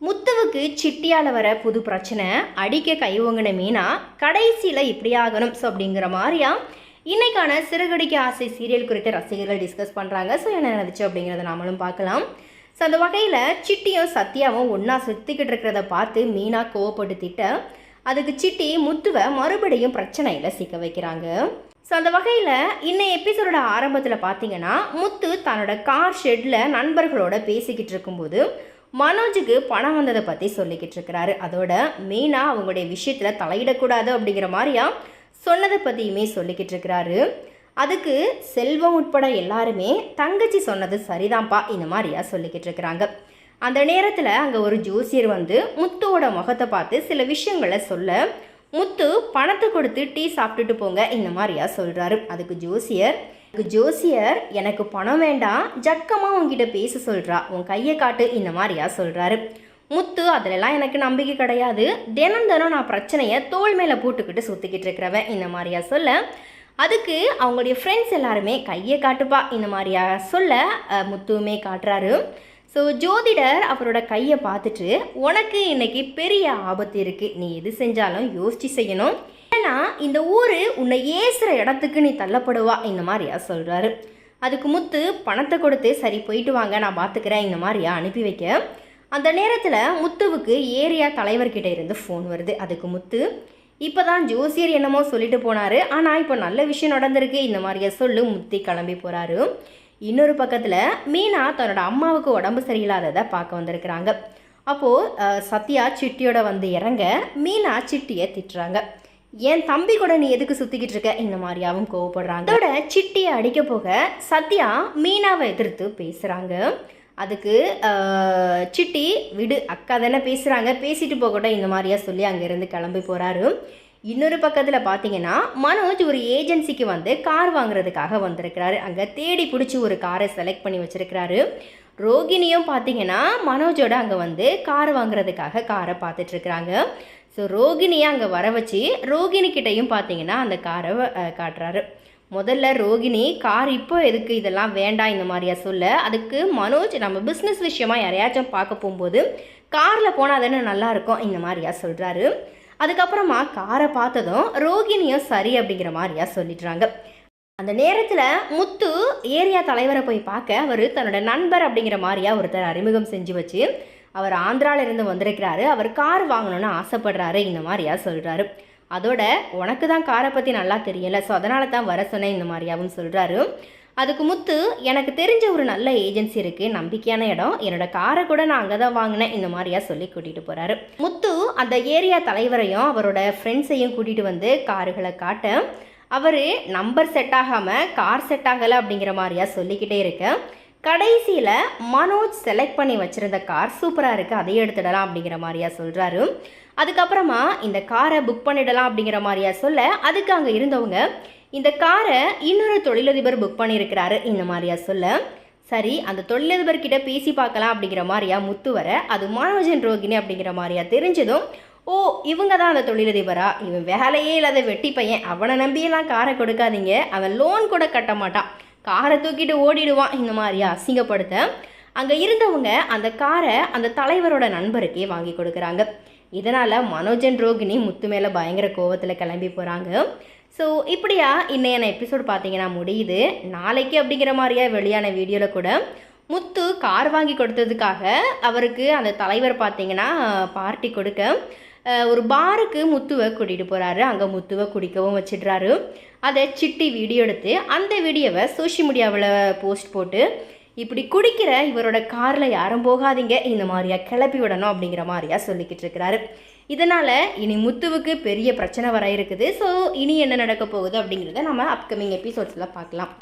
முத்துவுக்கு சிட்டியால் வர புது பிரச்சனை அடிக்க கைவங்கின மீனா கடைசியில் இப்படி ஆகணும் ஸோ அப்படிங்கிற மாதிரியா? இன்னைக்கான சிறுகடிக்க ஆசை சீரியல் குறித்து ரசிகர்கள் டிஸ்கஸ் பண்ணுறாங்க ஸோ என்ன நடந்துச்சு அப்படிங்கிறத நாமளும் பார்க்கலாம். ஸோ அந்த வகையில் சிட்டியும் சத்யாவும் ஒன்றா சுற்றிக்கிட்டு இருக்கிறத பார்த்து மீனா கோவப்பட்டு திட்ட அதுக்கு சிட்டி முத்துவை மறுபடியும் பிரச்சனையில் சிக்க வைக்கிறாங்க. ஸோ அந்த வகையில் இன்னும் எபிசோடோட ஆரம்பத்தில் பார்த்தீங்கன்னா முத்து தன்னோட கார் ஷெட்டில் நண்பர்களோட பேசிக்கிட்டு இருக்கும்போது மனோஜுக்கு பணம் வந்ததை பற்றி சொல்லிக்கிட்டு இருக்கிறாரு. அதோட மெயினாக அவங்களுடைய விஷயத்தில் தலையிடக்கூடாது அப்படிங்கிற மாதிரியா சொன்னதை பற்றியுமே சொல்லிக்கிட்டு இருக்கிறாரு. அதுக்கு செல்வம் உட்பட எல்லாருமே தங்கச்சி சொன்னது சரிதான்ப்பா இந்த மாதிரியா சொல்லிக்கிட்டு இருக்கிறாங்க. அந்த நேரத்தில் அங்கே ஒரு ஜோசியர் வந்து முத்துவோட முகத்தை பார்த்து சில விஷயங்களை சொல்ல முத்து பணத்தை கொடுத்து டீ சாப்பிட்டுட்டு போங்க இந்த மாதிரியா சொல்கிறாரு அதுக்கு ஜோசியர் ஜோசியர் எனக்கு பணம் வேண்டாம் ஜக்கமாக உங்ககிட்ட பேச சொல்கிறா உன் கையை காட்டு இந்த மாதிரியா சொல்கிறாரு முத்து அதிலெல்லாம் எனக்கு நம்பிக்கை கிடையாது. தினம் தினம் நான் பிரச்சனையை தோள் மேலே போட்டுக்கிட்டு சுற்றிக்கிட்டு இருக்கிறவன். இந்த மாதிரியா சொல்ல. அதுக்கு அவங்களுடைய ஃப்ரெண்ட்ஸ் எல்லாருமே கையை காட்டுப்பா. இந்த மாதிரியா சொல்ல முத்துவுமே காட்டுறாரு. ஸோ ஜோதிடர் அவரோட கையை பார்த்துட்டு உனக்கு இன்னைக்கு பெரிய ஆபத்து இருக்குது நீ எது செஞ்சாலும் யோசிச்சு செய்யணும். ஏன்னா இந்த ஊர் உன்னை ஏசுகிற இடத்துக்கு நீ தள்ளப்படுவா இந்த மாதிரியா சொல்கிறாரு அதுக்கு முத்து பணத்தை கொடுத்து சரி போயிட்டு வாங்க நான் பார்த்துக்கிறேன் இந்த மாதிரியா அனுப்பி வைக்க. அந்த நேரத்தில் முத்துவுக்கு ஏரியா தலைவர்கிட்ட இருந்து ஃபோன் வருது. அதுக்கு முத்து இப்போ தான் ஜோசியர் என்னமோ சொல்லிட்டு போனார். ஆனால் இப்போ நல்ல விஷயம் நடந்திருக்கு. இந்த மாதிரியா சொல்லு முத்தி கிளம்பி போகிறாரு இன்னொரு பக்கத்தில் மீனா தன்னோட அம்மாவுக்கு உடம்பு சரியில்லாததை பார்க்க வந்திருக்கிறாங்க. அப்போது சத்யா சிட்டியோட வந்து இறங்க மீனா சிட்டியை திட்டுறாங்க. என் தம்பி கூட நீ எதுக்கு சுற்றிக்கிட்டு இருக்க? இந்த மாதிரியாவும் கோவப்படுறாங்க. அதோட சிட்டியை அடிக்க போக சத்யா மீனாவை எதிர்த்து பேசுகிறாங்க அதுக்கு சிட்டி விடு அக்கா தானே பேசுகிறாங்க பேசிட்டு போகட்டும் இந்த மாதிரியா சொல்லி அங்கேருந்து கிளம்பி போகிறாரு இன்னொரு பக்கத்தில் பார்த்தீங்கன்னா மனோஜ் ஒரு ஏஜென்சிக்கு வந்து கார் வாங்குறதுக்காக வந்திருக்கிறாரு. அங்கே தேடி பிடிச்சி ஒரு காரை செலக்ட் பண்ணி வச்சுருக்கிறாரு. ரோகிணியும் பார்த்தீங்கன்னா மனோஜோட அங்கே வந்து கார் வாங்குறதுக்காக காரை பார்த்துட்ருக்குறாங்க ஸோ ரோகிணியை அங்கே வர வச்சு ரோகிணி கிட்டேயும் பார்த்தீங்கன்னா அந்த காரை காட்டுறாரு. முதல்ல ரோகிணி கார் இப்போ எதுக்கு இதெல்லாம் வேண்டாம் இந்த மாதிரியா சொல்ல. அதுக்கு மனோஜ் நம்ம பிஸ்னஸ் விஷயமா யாரையாச்சும் பார்க்க போகும்போது காரில் போனால் தானே நல்லா இருக்கும் இந்த மாதிரியா சொல்கிறாரு அதுக்கப்புறமா காரை பார்த்ததும் ரோகிணியும் சரி அப்படிங்கிற மாதிரியா சொல்லிடுறாங்க அந்த நேரத்தில் முத்து ஏரியா தலைவரை போய் பார்க்க அவர் தன்னோட நண்பர் அப்படிங்கிற மாதிரியா ஒருத்தர் அறிமுகம் செஞ்சு வச்சு அவர் ஆந்திரால இருந்து வந்திருக்கிறாரு. அவர் கார் வாங்கணும்னு ஆசைப்படுறாரு. இந்த மாதிரியா சொல்கிறாரு அதோட உனக்கு தான் காரை பற்றி நல்லா தெரியல. ஸோ அதனால தான் வர சொன்னேன். இந்த மாதிரியாவும் சொல்கிறாரு அதுக்கு முத்து எனக்கு தெரிஞ்ச ஒரு நல்ல ஏஜென்சி இருக்குது நம்பிக்கையான இடம். என்னோட காரை கூட நான் அங்கே தான் வாங்கினேன். இந்த மாதிரியா சொல்லி கூட்டிகிட்டு போகிறாரு முத்து அந்த ஏரியா தலைவரையும் அவரோட ஃப்ரெண்ட்ஸையும் கூட்டிகிட்டு வந்து காருகளை காட்ட அவர் நம்பர் செட் ஆகாமல் கார் செட் ஆகலை அப்படிங்கிற மாதிரியா சொல்லிக்கிட்டே இருக்கேன் கடைசியில் மனோஜ் செலக்ட் பண்ணி வச்சுருந்த கார் சூப்பராக இருக்குது அதையே எடுத்துடலாம் அப்படிங்கிற மாதிரியா சொல்கிறாரு அதுக்கப்புறமா இந்த காரை புக் பண்ணிடலாம் அப்படிங்கிற மாதிரியா சொல்ல அதுக்கு அங்கே இருந்தவங்க இந்த காரை இன்னொரு தொழிலதிபர் புக் பண்ணியிருக்கிறாரு இந்த மாதிரியா சொல்ல சரி அந்த தொழிலதிபர்கிட்ட பேசி பார்க்கலாம் அப்படிங்கிற மாதிரியா முத்து வர அது மனோஜன் ரோகிணி அப்படிங்கிற மாதிரியா தெரிஞ்சதும் ஓ இவங்க தான் அந்த தொழிலதிபரா? இவன் வேலையே இல்லாத வெட்டி பையன் அவனை நம்பியெல்லாம் காரை கொடுக்காதீங்க அவன் லோன் கூட கட்ட மாட்டான். காரை தூக்கிட்டு ஓடிடுவான். இந்த மாதிரியா அசிங்கப்படுத்த அங்கே இருந்தவங்க அந்த காரை அந்த தலைவரோட நண்பருக்கே வாங்கி கொடுக்குறாங்க. இதனால் மனோஜன் ரோகிணி முத்து மேலே பயங்கர கோவத்தில் கிளம்பி போகிறாங்க ஸோ இப்படியா இன்னையான எபிசோட் பார்த்தீங்கன்னா முடியுது. நாளைக்கு அப்படிங்கிற மாதிரியா வெளியான வீடியோவில் கூட முத்து கார் வாங்கி கொடுத்ததுக்காக அவருக்கு அந்த தலைவர் பார்த்தீங்கன்னா பார்ட்டி கொடுக்க ஒரு பாருக்கு முத்துவை கூட்டிகிட்டு போகிறாரு அங்கே முத்துவை குடிக்கவும் வச்சிடுறாரு. அதை சிட்டி வீடியோ எடுத்து அந்த வீடியோவை சோஷியல் மீடியாவில் போஸ்ட் போட்டு இப்படி குடிக்கிற இவரோட காரில் யாரும் போகாதீங்க. இந்த மாதிரியா கிளப்பி விடணும் அப்படிங்கிற மாதிரியா சொல்லிக்கிட்டு இருக்கிறாரு. இதனால் இனி முத்துவுக்கு பெரிய பிரச்சனை வர இருக்குது. ஸோ இனி என்ன நடக்க போகுது அப்படிங்கிறத நம்ம அப்கமிங் எபிசோட்ஸில் பார்க்கலாம்.